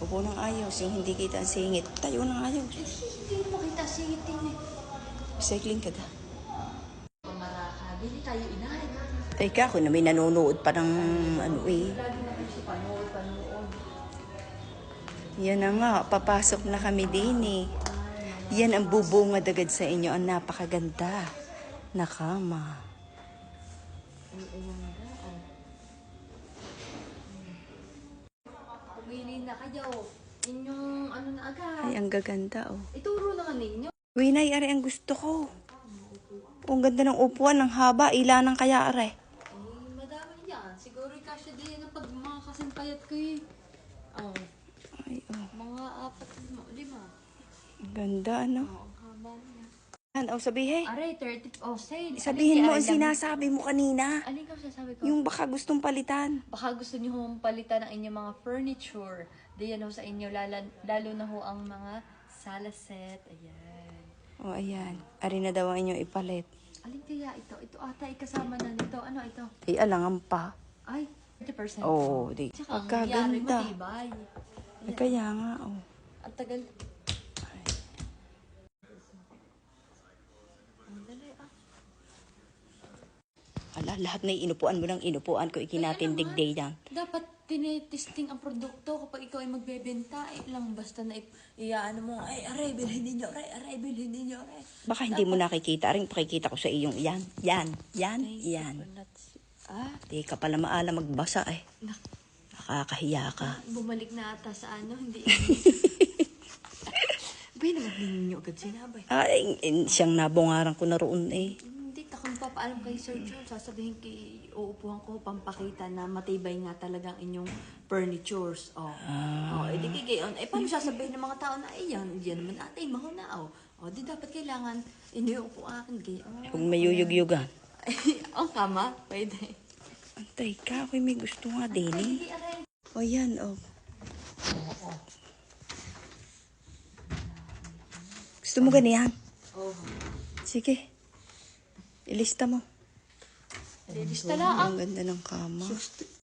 Upo ng ayos, yung hindi kita ang singit. Tayo ng ayos. Hindi mo kita singitin eh. Cycling ka da. Pamaraka, bili tayo inay. Teka, ako na may nanonood pa ng ano eh. Lagi na kasi panood, panood. Yan na nga, papasok na kami din eh. Yan ang bubungad agad sa inyo, ang napakaganda na kama. Ay, ayan na. Oh. Na kayo. Inyong ano na agad. Ay, ang gaganda oh. Ituro na nga ninyo. Winay, are ang gusto ko. Ang ganda ng upuan, ng haba, ilanang kaya are. Eh, madami yan. Siguro kasya din ang pag mga kasimpayat ko eh. Oh, Ay, oh. mga apat, lima. lima. Ang ganda, ano? Oh, ang haba niya. Yan, oh, sabihin. Aray, 30, oh, say. Sabihin mo ang sinasabi mo kanina. Alin ka sasabi ko? Yung baka gustong palitan. Baka gusto niyo hong palitan ang inyong mga furniture. Diyan ho sa inyo, lalo, lalo na ho ang mga sala set. Ayan. Oh, ayan. Ari na daw ang inyong ipalit. Alin kaya ito? Ito ata ay kasama na nito. Ano ito? Ay, alangan pa. Ay, 30%. Oo, di. Tsaka ang yari matibay. Ay, kaya nga, oh. Ang tagal. Ang dali ah. Ala, lahat na inupuan mo ng inupuan ko, ikinatindig day yan. Dapat tinetesting ang produkto kapag ikaw ay magbebenta. Eh, lang basta na iyaano mo, ay, aray, bilhin ninyo, aray, aray, bilhin ninyo, aray. Baka hindi mo nakikita. Aring pakikita ko sa iyong yan. Yan. Yan. Ay, Yan. coconuts. Ah, Di ka pala maala magbasa eh. nak Nakakahiya ka. bumalik na ata sa ano, hindi. Bay naman ninyo agad sinabay. Ay, in- siyang nabungaran ko na roon eh. Hindi, takang papaalam kay Sir John. Sasabihin kay uupuhan ko, pampakita na matibay nga talagang inyong furnitures. Oh, oh edi kay gayon. Eh, paano sasabihin ng mga tao na, eh, yan, yan naman ate, mahuna, oh. Oh, di dapat kailangan iniupuan gayon. Kung may yuyug-yugan. ang kama, pwede. Antay ka, ako'y may gusto nga din eh. O yan, o. Gusto mo ganiyan? Oh, Sige. Ilista mo. lilista lang. Ang ganda ng kama. Gusto-